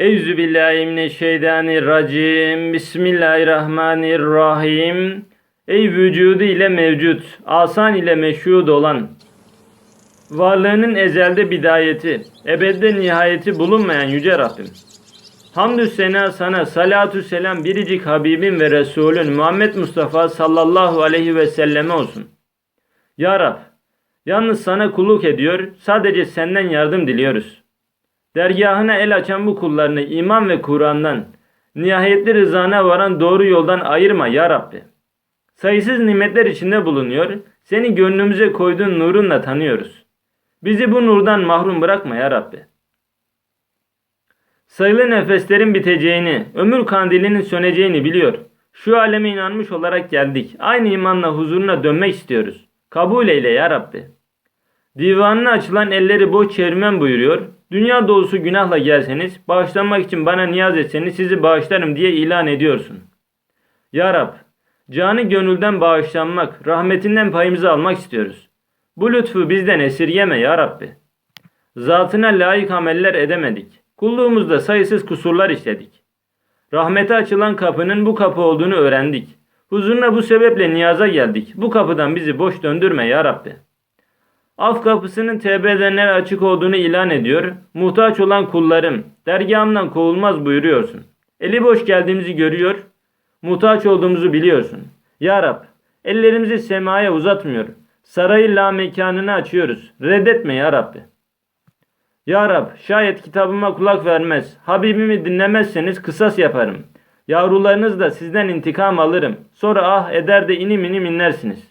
Eûzü billahi mineşşeytanirracim. Bismillahirrahmanirrahim. Ey vücudu ile mevcut, asan ile meşhud olan, varlığının ezelde bidayeti, ebedde nihayeti bulunmayan yüce Rabbim. Hamdü sena sana, salatü selam biricik Habibim ve Resulün Muhammed Mustafa sallallahu aleyhi ve selleme olsun. Ya Rab, yalnız sana kulluk ediyor, sadece senden yardım diliyoruz. Dergahına el açan bu kullarını iman ve Kur'an'dan, nihayetli rızana varan doğru yoldan ayırma ya Rabbi. Sayısız nimetler içinde bulunuyor, seni gönlümüze koyduğun nurunla tanıyoruz. Bizi bu nurdan mahrum bırakma ya Rabbi. Sayılı nefeslerin biteceğini, ömür kandilinin söneceğini biliyor. Şu aleme inanmış olarak geldik. Aynı imanla huzuruna dönmek istiyoruz. Kabul eyle ya Rabbi. Divanına açılan elleri boş çevirmem buyuruyor. Dünya dolusu günahla gelseniz, bağışlanmak için bana niyaz etseniz sizi bağışlarım diye ilan ediyorsun. Ya Rab, canı gönülden bağışlanmak, rahmetinden payımızı almak istiyoruz. Bu lütfu bizden esirgeme ya Rabbi. Zatına layık ameller edemedik. Kulluğumuzda sayısız kusurlar işledik. Rahmete açılan kapının bu kapı olduğunu öğrendik. Huzuruna bu sebeple niyaza geldik. Bu kapıdan bizi boş döndürme ya Rabbi. Af kapısının tevbe edenlere açık olduğunu ilan ediyor. Muhtaç olan kullarım, dergahımdan kovulmaz buyuruyorsun. Eli boş geldiğimizi görüyor, muhtaç olduğumuzu biliyorsun. Ya Rab, ellerimizi semaya uzatmıyor. Sarayı la mekanını açıyoruz. Reddetme ya Rabbi. Ya Rab, şayet kitabıma kulak vermez, Habibimi dinlemezseniz kısas yaparım. Yavrularınız da sizden intikam alırım. Sonra ah eder de inim inim inlersiniz.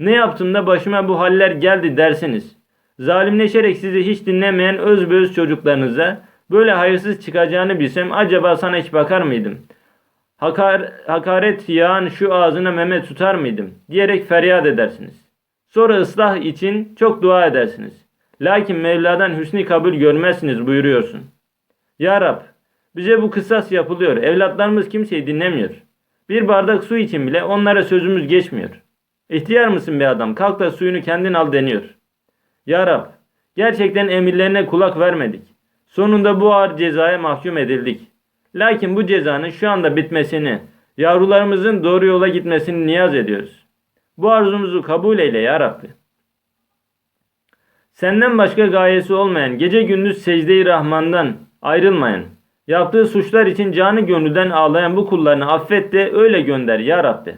Ne yaptım da başıma bu haller geldi dersiniz. Zalimleşerek sizi hiç dinlemeyen özbeöz çocuklarınıza böyle hayırsız çıkacağını bilsem acaba sana hiç bakar mıydım? Hakar, hakaret yağan şu ağzına meme tutar mıydım? Diyerek feryat edersiniz. Sonra ıslah için çok dua edersiniz. Lakin Mevla'dan hüsnü kabul görmezsiniz buyuruyorsun. Ya Rab, bize bu kısas yapılıyor. Evlatlarımız kimseyi dinlemiyor. Bir bardak su için bile onlara sözümüz geçmiyor. İhtiyar mısın be adam? Kalk da suyunu kendin al deniyor. Ya Rab, gerçekten emirlerine kulak vermedik. Sonunda bu ağır cezaya mahkum edildik. Lakin bu cezanın şu anda bitmesini, yavrularımızın doğru yola gitmesini niyaz ediyoruz. Bu arzumuzu kabul eyle ya Rabbi. Senden başka gayesi olmayan, gece gündüz secde-i Rahman'dan ayrılmayan, yaptığı suçlar için canı gönülden ağlayan bu kullarını affet de öyle gönder ya Rabbi.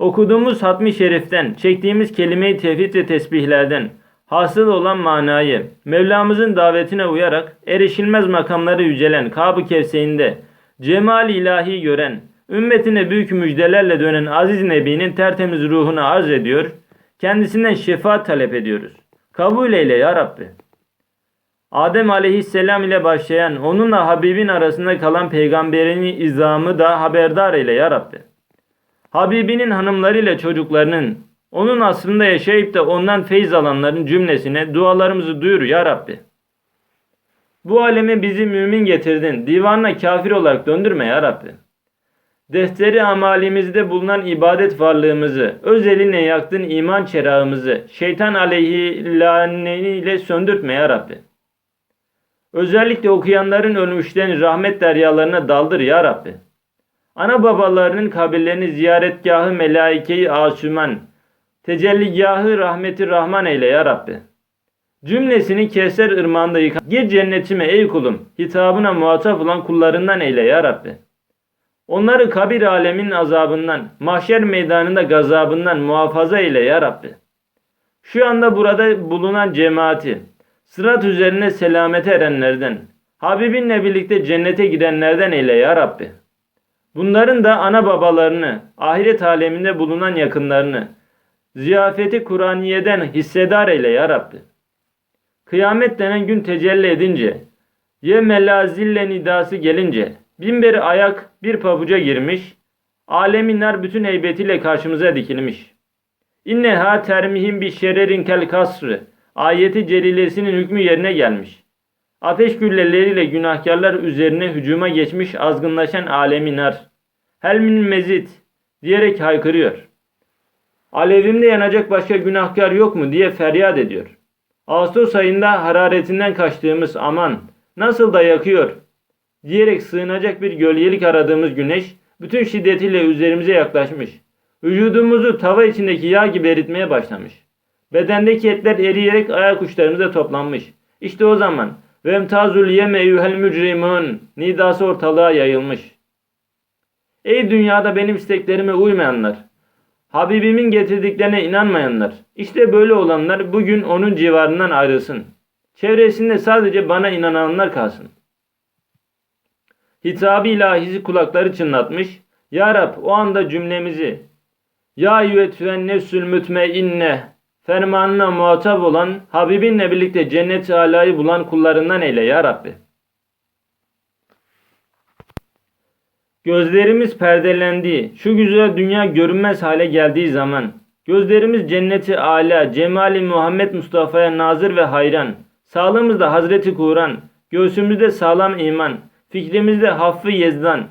Okuduğumuz hatmi şeriften, çektiğimiz kelime-i tevhid ve tesbihlerden hasıl olan manayı Mevlamızın davetine uyarak erişilmez makamları yücelen Kab-ı Kevse'inde cemal ilahi gören, ümmetine büyük müjdelerle dönen aziz nebinin tertemiz ruhunu arz ediyor, kendisinden şefaat talep ediyoruz. Kabul eyle ya Rabbi. Adem aleyhisselam ile başlayan onunla Habibin arasında kalan peygamberin izamı da haberdar eyle ya Rabbi. Habibinin hanımlarıyla çocuklarının, onun aslında yaşayıp da ondan feyz alanların cümlesine dualarımızı duyur ya Rabbi. Bu aleme bizi mümin getirdin, divanla kafir olarak döndürme ya Rabbi. Defteri amalimizde bulunan ibadet varlığımızı, öz eline yaktın iman çerağımızı, şeytan aleyhi lanetiyle söndürtme ya Rabbi. Özellikle okuyanların ölmüşlerini rahmet deryalarına daldır ya Rabbi. Ana babalarının kabirlerini ziyaretgahı melaikeyi asuman, tecelligahı rahmeti rahman eyle ya Rabbi. Cümlesini Kevser ırmağında yıkan, gir cennetime ey kulum, hitabına muhatap olan kullarından eyle ya Rabbi. Onları kabir aleminin azabından, mahşer meydanında gazabından muhafaza eyle ya Rabbi. Şu anda burada bulunan cemaati, sırat üzerine selamete erenlerden, Habibinle birlikte cennete girenlerden eyle ya Rabbi. Bunların da ana babalarını, ahiret aleminde bulunan yakınlarını, ziyafeti Kur'aniye'den hissedar eyle ya Rabbi. Kıyamet denen gün tecelli edince, ye melazille nidası gelince, bin beri ayak bir pabuca girmiş, aleminler bütün heybetiyle karşımıza dikilmiş. İnneha termihim bir şererin kel kasrı, ayeti celilesinin hükmü yerine gelmiş. Ateş gülleleriyle günahkarlar üzerine hücuma geçmiş azgınlaşan alemi nar. Helmin mezit diyerek haykırıyor. Alevimde yanacak başka günahkar yok mu diye feryat ediyor. Ağustos ayında hararetinden kaçtığımız aman nasıl da yakıyor. diyerek sığınacak bir gölgelik aradığımız güneş bütün şiddetiyle üzerimize yaklaşmış. Vücudumuzu tava içindeki yağ gibi eritmeye başlamış. Bedendeki etler eriyerek ayak uçlarımıza toplanmış. İşte o zaman ve emtazul yeme eyyuhel mücrimun nidası ortalığa yayılmış. Ey dünyada benim isteklerime uymayanlar, Habibimin getirdiklerine inanmayanlar, işte böyle olanlar bugün onun civarından ayrılsın. Çevresinde sadece bana inananlar kalsın. Hitabı ilahisi kulakları çınlatmış. Ya Rab o anda cümlemizi Ya yüvetven nefsül mütmeinne fermanına muhatap olan Habibinle birlikte cennet-i alayı bulan kullarından eyle ya Rabbi. Gözlerimiz perdelendiği, şu güzel dünya görünmez hale geldiği zaman, gözlerimiz cenneti âlâ, cemali Muhammed Mustafa'ya nazır ve hayran, sağlığımızda Hazreti Kur'an, göğsümüzde sağlam iman, fikrimizde haffı yezdan,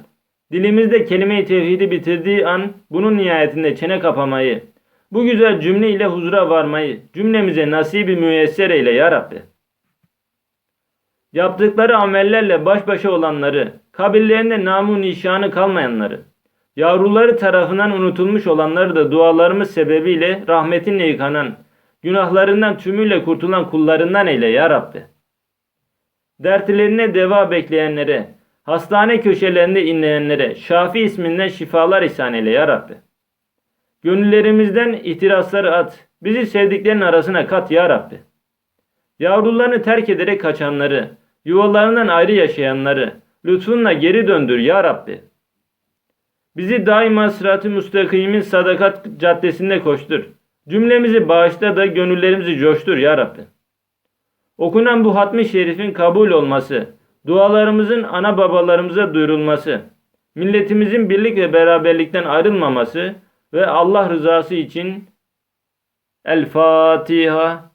dilimizde kelime-i tevhidi bitirdiği an, bunun nihayetinde çene kapamayı, bu güzel cümle ile huzura varmayı, cümlemize nasibi müyesser eyle ya Rabbi. Yaptıkları amellerle baş başa olanları, kabirlerinde namu nişanı kalmayanları, yavruları tarafından unutulmuş olanları da dualarımız sebebiyle rahmetinle yıkanan, günahlarından tümüyle kurtulan kullarından eyle ya Rabbi. Dertlerine deva bekleyenlere, hastane köşelerinde inleyenlere, Şafi isminden şifalar ihsan eyle ya Rabbi. Gönüllerimizden ihtirasları at, bizi sevdiklerin arasına kat ya Rabbi. Yavrularını terk ederek kaçanları, yuvalarından ayrı yaşayanları lütfunla geri döndür ya Rabbi. Bizi daima sırat-ı müstakimin sadakat caddesinde koştur. Cümlemizi bağışla da gönüllerimizi coştur ya Rabbi. Okunan bu hatmi şerifin kabul olması, dualarımızın ana babalarımıza duyurulması, milletimizin birlik ve beraberlikten ayrılmaması ve Allah rızası için El Fatiha